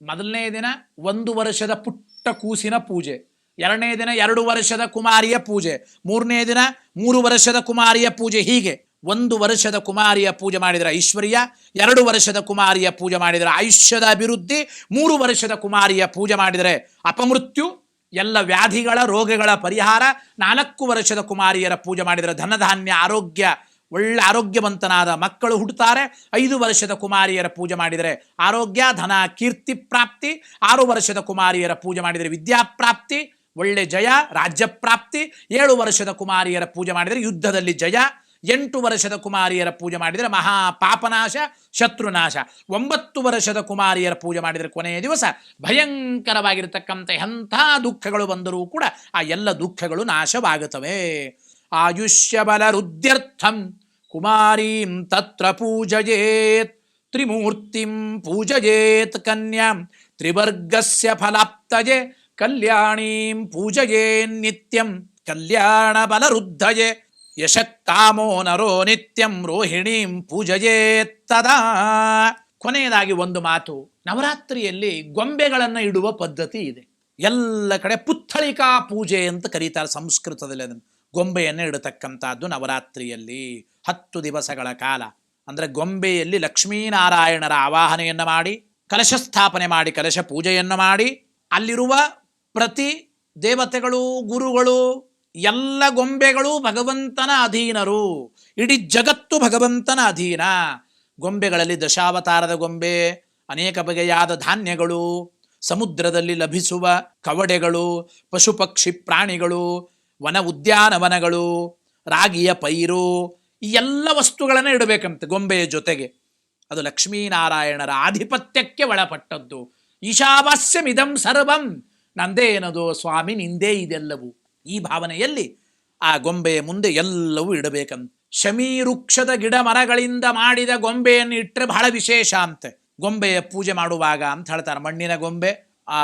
ಮೊದಲನೇ ದಿನ ಒಂದು ವರ್ಷದ ಪುಟ್ಟ ಕೂಸಿನ ಪೂಜೆ, ಎರಡನೇ ದಿನ ಎರಡು ವರ್ಷದ ಕುಮಾರಿಯ ಪೂಜೆ, ಮೂರನೇ ದಿನ ಮೂರು ವರ್ಷದ ಕುಮಾರಿಯ ಪೂಜೆ ಹೀಗೆ. ಒಂದು ವರ್ಷದ ಕುಮಾರಿಯ ಪೂಜೆ ಮಾಡಿದರೆ ಐಶ್ವರ್ಯ, ಎರಡು ವರ್ಷದ ಕುಮಾರಿಯ ಪೂಜೆ ಮಾಡಿದರೆ ಆಯುಷ್ಯದ ಅಭಿವೃದ್ಧಿ, ಮೂರು ವರ್ಷದ ಕುಮಾರಿಯ ಪೂಜೆ ಮಾಡಿದರೆ ಅಪಮೃತ್ಯು, ಎಲ್ಲ ವ್ಯಾಧಿಗಳ ರೋಗಗಳ ಪರಿಹಾರ, ನಾಲ್ಕು ವರ್ಷದ ಕುಮಾರಿಯರ ಪೂಜೆ ಮಾಡಿದರೆ ಧನಧಾನ್ಯ, ಆರೋಗ್ಯ, ಒಳ್ಳೆ ಆರೋಗ್ಯವಂತನಾದ ಮಕ್ಕಳು ಹುಟ್ಟುತ್ತಾರೆ, ಐದು ವರ್ಷದ ಕುಮಾರಿಯರ ಪೂಜೆ ಮಾಡಿದರೆ ಆರೋಗ್ಯ, ಧನ, ಕೀರ್ತಿ, ಪ್ರಾಪ್ತಿ, ಆರು ವರ್ಷದ ಕುಮಾರಿಯರ ಪೂಜೆ ಮಾಡಿದರೆ ವಿದ್ಯಾಪ್ರಾಪ್ತಿ ಒಳ್ಳೆ ಜಯ, ರಾಜ್ಯ ಪ್ರಾಪ್ತಿ, ಏಳು ವರ್ಷದ ಕುಮಾರಿಯರ ಪೂಜೆ ಮಾಡಿದರೆ ಯುದ್ಧದಲ್ಲಿ ಜಯ ಎಂಟು ವರ್ಷದ ಕುಮಾರಿಯರ ಪೂಜೆ ಮಾಡಿದರೆ ಮಹಾ ಪಾಪನಾಶ, ಶತ್ರುನಾಶ. ಒಂಬತ್ತು ವರ್ಷದ ಕುಮಾರಿಯರ ಪೂಜೆ ಮಾಡಿದರೆ ಕೊನೆಯ ದಿವಸ ಭಯಂಕರವಾಗಿರತಕ್ಕಂಥ ಎಂಥ ದುಃಖಗಳು ಬಂದರೂ ಕೂಡ ಆ ಎಲ್ಲ ದುಃಖಗಳು ನಾಶವಾಗುತ್ತವೆ. ಆಯುಷ್ಯ ಬಲರುದ್ಯರ್ಥಂ ಕುಮಾರೀಂ ತತ್ರ ಪೂಜಯೇತ್, ತ್ರಿಮೂರ್ತಿಂ ಪೂಜಯೇತ್ ಕನ್ಯಾಂ, ತ್ರಿವರ್ಗಸ್ಯ ಫಲಾಪ್ತಯೆ ಕಲ್ಯಾಣೀಂ ಪೂಜಯೇನ್ ನಿತ್ಯಂ ಕಲ್ಯಾಣ ಬಲರುದ್ಧಯೇ ಯಶಕ್ಕಾಮೋ ನರೋ ನಿತ್ಯಂ ರೋಹಿಣೀಂ ಪೂಜೆಯೇತ್ತದ ಕೊನೆಯದಾಗಿ ಒಂದು ಮಾತು, ನವರಾತ್ರಿಯಲ್ಲಿ ಗೊಂಬೆಗಳನ್ನು ಇಡುವ ಪದ್ಧತಿ ಇದೆ. ಎಲ್ಲ ಕಡೆ ಪುತ್ಥಳಿಕಾ ಪೂಜೆ ಅಂತ ಕರೀತಾರೆ ಸಂಸ್ಕೃತದಲ್ಲಿ ಅದನ್ನು. ಗೊಂಬೆಯನ್ನು ಇಡತಕ್ಕಂಥದ್ದು ನವರಾತ್ರಿಯಲ್ಲಿ, ಹತ್ತು ದಿವಸಗಳ ಕಾಲ. ಅಂದರೆ ಗೊಂಬೆಯಲ್ಲಿ ಲಕ್ಷ್ಮೀನಾರಾಯಣರ ಆವಾಹನೆಯನ್ನು ಮಾಡಿ, ಕಲಶ ಸ್ಥಾಪನೆ ಮಾಡಿ, ಕಲಶ ಪೂಜೆಯನ್ನು ಮಾಡಿ, ಅಲ್ಲಿರುವ ಪ್ರತಿ ದೇವತೆಗಳು, ಗುರುಗಳು ಎಲ್ಲ ಗೊಂಬೆಗಳು ಭಗವಂತನ ಅಧೀನರು. ಇಡೀ ಜಗತ್ತು ಭಗವಂತನ ಅಧೀನ. ಗೊಂಬೆಗಳಲ್ಲಿ ದಶಾವತಾರದ ಗೊಂಬೆ, ಅನೇಕ ಬಗೆಯಾದ ಧಾನ್ಯಗಳು, ಸಮುದ್ರದಲ್ಲಿ ಲಭಿಸುವ ಕವಡೆಗಳು ಪಶು ಪಕ್ಷಿ ಪ್ರಾಣಿಗಳು, ವನ ಉದ್ಯಾನವನಗಳು, ರಾಗಿಯ ಪೈರು, ಈ ಎಲ್ಲ ವಸ್ತುಗಳನ್ನು ಇಡಬೇಕಂತೆ ಗೊಂಬೆಯ ಜೊತೆಗೆ. ಅದು ಲಕ್ಷ್ಮೀನಾರಾಯಣರ ಆಧಿಪತ್ಯಕ್ಕೆ ಒಳಪಟ್ಟದ್ದು. ಈಶಾವಾಸ್ಯಮಿದಂ ಸರ್ವಂ. ನಂದೇ ಏನದು ಸ್ವಾಮಿ, ನಿಂದೇ ಇದೆಲ್ಲವೂ. ಈ ಭಾವನೆಯಲ್ಲಿ ಆ ಗೊಂಬೆಯ ಮುಂದೆ ಎಲ್ಲವೂ ಇಡಬೇಕಂತ. ಶಮೀವೃಕ್ಷದ ಗಿಡ ಮರಗಳಿಂದ ಮಾಡಿದ ಗೊಂಬೆಯನ್ನು ಇಟ್ಟರೆ ಬಹಳ ವಿಶೇಷ ಅಂತೆ. ಗೊಂಬೆಯ ಪೂಜೆ ಮಾಡುವಾಗ ಅಂತ ಹೇಳ್ತಾರೆ. ಮಣ್ಣಿನ ಗೊಂಬೆ, ಆ,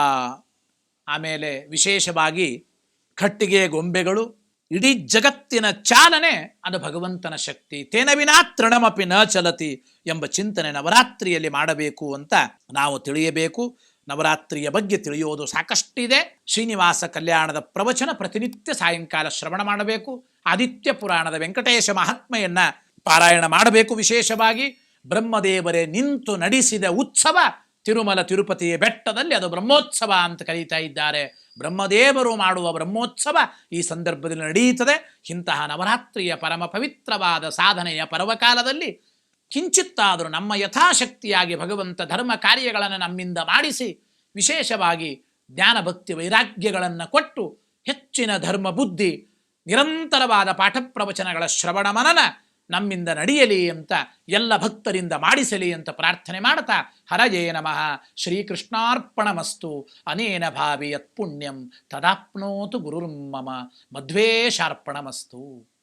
ಆಮೇಲೆ ವಿಶೇಷವಾಗಿ ಕಟ್ಟಿಗೆಯ ಗೊಂಬೆಗಳು, ಇಡೀ ಜಗತ್ತಿನ ಚಾಲನೆ ಅದು ಭಗವಂತನ ಶಕ್ತಿ. ತೇನ ವಿನಾ ತೃಣಮಪಿ ನ ಚಲತಿ ಎಂಬ ಚಿಂತನೆ ನವರಾತ್ರಿಯಲ್ಲಿ ಮಾಡಬೇಕು ಅಂತ ನಾವು ತಿಳಿಯಬೇಕು. ನವರಾತ್ರಿಯ ಬಗ್ಗೆ ತಿಳಿಯೋದು ಸಾಕಷ್ಟಿದೆ. ಶ್ರೀನಿವಾಸ ಕಲ್ಯಾಣದ ಪ್ರವಚನ ಪ್ರತಿನಿತ್ಯ ಸಾಯಂಕಾಲ ಶ್ರವಣ ಮಾಡಬೇಕು. ಆದಿತ್ಯ ಪುರಾಣದ ವೆಂಕಟೇಶ ಮಹಾತ್ಮೆಯನ್ನ ಪಾರಾಯಣ ಮಾಡಬೇಕು ವಿಶೇಷವಾಗಿ. ಬ್ರಹ್ಮದೇವರೇ ನಿಂತು ನಡೆಸಿದ ಉತ್ಸವ ತಿರುಮಲ ತಿರುಪತಿಯ ಬೆಟ್ಟದಲ್ಲಿ ಅದು ಬ್ರಹ್ಮೋತ್ಸವ ಅಂತ ಕರೀತಾ ಇದ್ದಾರೆ. ಬ್ರಹ್ಮದೇವರು ಮಾಡುವ ಬ್ರಹ್ಮೋತ್ಸವ ಈ ಸಂದರ್ಭದಲ್ಲಿ ನಡೆಯುತ್ತದೆ. ಇಂತಹ ನವರಾತ್ರಿಯ ಪರಮ ಪವಿತ್ರವಾದ ಸಾಧನೆಯ ಪರ್ವಕಾಲದಲ್ಲಿ ಕಿಂಚಿತ್ತಾದರೂ ನಮ್ಮ ಯಥಾಶಕ್ತಿಯಾಗಿ ಭಗವಂತ ಧರ್ಮ ಕಾರ್ಯಗಳನ್ನು ನಮ್ಮಿಂದ ಮಾಡಿಸಿ ವಿಶೇಷವಾಗಿ ಜ್ಞಾನ ಭಕ್ತಿ ವೈರಾಗ್ಯಗಳನ್ನು ಕೊಟ್ಟು ಹೆಚ್ಚಿನ ಧರ್ಮ ಬುದ್ಧಿ, ನಿರಂತರವಾದ ಪಾಠ ಪ್ರವಚನಗಳ ಶ್ರವಣ ಮನನ ನಮ್ಮಿಂದ ನಡೆಯಲಿ ಅಂತ ಎಲ್ಲ ಭಕ್ತರಿಂದ ಮಾಡಿಸಲಿ ಅಂತ ಪ್ರಾರ್ಥನೆ ಮಾಡ್ತಾ, ಹರಯೇ ನಮಃ. ಶ್ರೀಕೃಷ್ಣಾರ್ಪಣಮಸ್ತು. ಅನೇನ ಭಾವಿ ಯತ್ಪುಣ್ಯಂ ತದಾಪ್ನೋತು ಗುರುರ್ಮಮ. ಮಧ್ವೇಶಾರ್ಪಣಮಸ್ತು